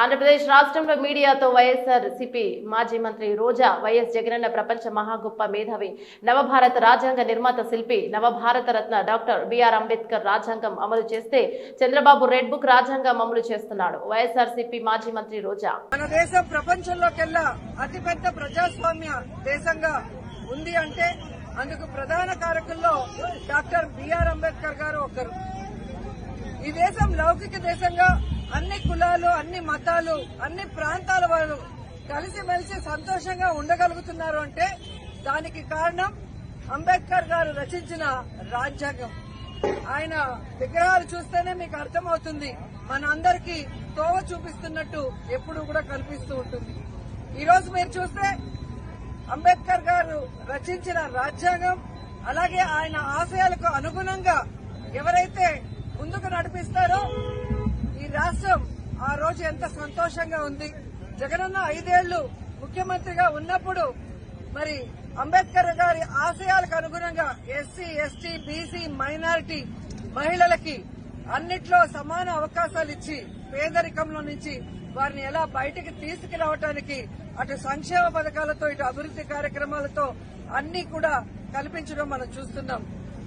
ఆంధ్రప్రదేశ్ రాష్ట్రంలో మీడియాతో వైఎస్ఆర్ సిపి మాజీ మంత్రి రోజా వైఎస్ జగనన్న ప్రపంచ మహాగొప్ప మేధావి నవభారత రాజ్యాంగ నిర్మాత శిల్పి నవభారత రత్న డాక్టర్ బిఆర్ అంబేద్కర్ రాజ్యాంగం అమలు చేస్తే చంద్రబాబు రెడ్ బుక్ రాజ్యాంగం అమలు చేస్తున్నాడు. వైఎస్ఆర్ సిపి మాజీ మంత్రి రోజా. మన దేశం ప్రపంచంలోకెల్లా అతిపెద్ద ప్రజాస్వామ్య దేశంగా ఉంది అంటే అందుకు ప్రధాన కారకుల్లో డాక్టర్ బిఆర్ అంబేద్కర్ గారు ఒకరు. ఈ దేశం లౌకిక దేశంగా అన్ని కులాలు అన్ని మతాలు అన్ని ప్రాంతాల వారు కలిసిమెలిసి సంతోషంగా ఉండగలుగుతున్నారు అంటే దానికి కారణం అంబేద్కర్ గారు రచించిన రాజ్యాంగం. ఆయన విగ్రహాలు చూస్తేనే మీకు అర్థమవుతుంది. మన అందరికీ తోవ చూపిస్తున్నట్టు ఎప్పుడు కూడా కనిపిస్తూ ఉంటుంది. ఈ రోజు మీరు చూస్తే అంబేద్కర్ గారు రచించిన రాజ్యాంగం అలాగే ఆయన ఆశయాలకు అనుగుణంగా ఎవరైతే ముందుకు నడిపిస్తారో ఈ రాష్ట్రం ఆ రోజు ఎంత సంతోషంగా ఉంది. జగనన్న ఐదేళ్ళు ముఖ్యమంత్రిగా ఉన్నప్పుడు మరి అంబేద్కర్ గారి ఆశయాలకు అనుగుణంగా ఎస్సీ ఎస్టీ బీసీ మైనారిటీ మహిళలకి అన్నిట్లో సమాన అవకాశాలు ఇచ్చి పేదరికంలో నుంచి వారిని ఎలా బయటికి తీసుకురావటానికి అటు సంక్షేమ పథకాలతో ఇటు అభివృద్ది కార్యక్రమాలతో అన్ని కూడా కల్పించడం మనం చూస్తున్నాం.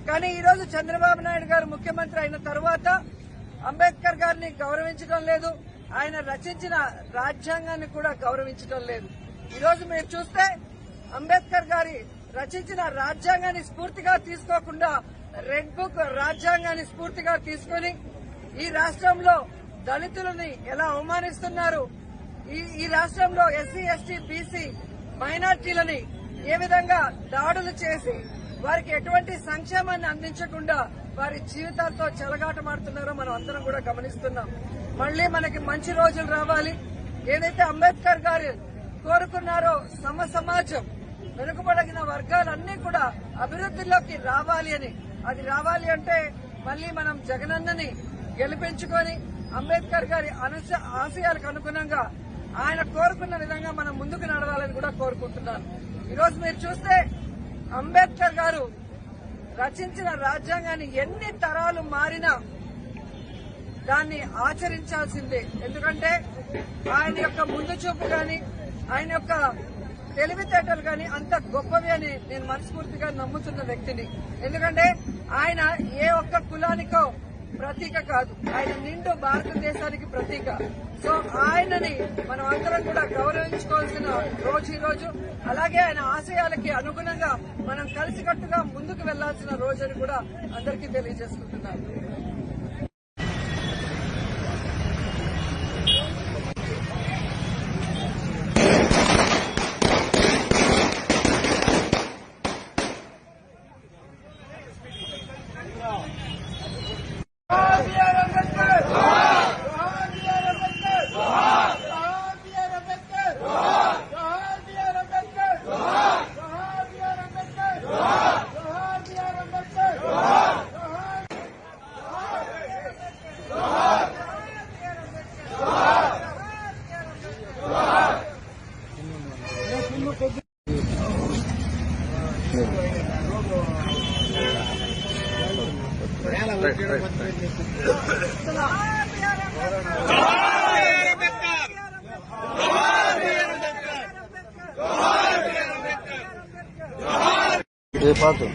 కానీ ఈ రోజు చంద్రబాబు నాయుడు గారు ముఖ్యమంత్రి అయిన తర్వాత అంబేద్కర్ గారిని గౌరవించడం లేదు. ఆయన రచించిన రాజ్యాంగాన్ని కూడా గౌరవించడం లేదు. ఈరోజు మీరు చూస్తే అంబేద్కర్ గారి రచించిన రాజ్యాంగాన్ని స్ఫూర్తిగా తీసుకోకుండా రెడ్ బుక్ రాజ్యాంగాన్ని స్ఫూర్తిగా తీసుకుని ఈ రాష్ట్రంలో దళితులని ఎలా అవమానిస్తున్నారు? ఈ ఈ రాష్ట్రంలో ఎస్సీ ఎస్టీ బీసీ మైనార్టీలని ఏ విధంగా దాడులు చేసి వారికి ఎటువంటి సంక్షేమాన్ని అందించకుండా వారి జీవితాలతో చెలగాటమాడుతున్నారో మనం అందరం కూడా గమనిస్తున్నాం. మళ్ళీ మనకి మంచి రోజులు రావాలి. ఏదైతే అంబేద్కర్ గారు కోరుకున్నారో సమ సమాజం వెనుకబడిన వర్గాలన్నీ కూడా అభివృద్ధిలోకి రావాలి అని. అది రావాలి అంటే మళ్ళీ మనం జగనన్నని గెలిపించుకొని అంబేద్కర్ గారి అనస- ఆశయాలకు అనుగుణంగా ఆయన కోరుకున్న విధంగా మనం ముందుకు నడవాలని కూడా కోరుకుంటున్నాను. ఈరోజు మీరు చూస్తే అంబేద్కర్ గారు రచించిన రాజ్యాంగాన్ని ఎన్ని తరాలు మారినా దాన్ని ఆచరించాల్సిందే. ఎందుకంటే ఆయన యొక్క ముందు చూపు గాని ఆయన యొక్క తెలివితేటలు గాని అంత గొప్పవి అని నేను మనస్ఫూర్తిగా నమ్ముతున్న వ్యక్తిని. ఎందుకంటే ఆయన ఏ ఒక్క కులానికో ప్రతీక కాదు. ఆయన నిండు భారతదేశానికి ప్రతీక. సో ఆయనని మనం అందరం కూడా గౌరవించుకోవాల్సిన రోజు ఈ రోజు. అలాగే ఆయన ఆశయాలకి అనుగుణంగా మనం కలిసికట్టుగా ముందుకు వెళ్ళాల్సిన రోజు అని కూడా అందరికీ తెలియజేసుకుంటున్నాను. ఏ పాటు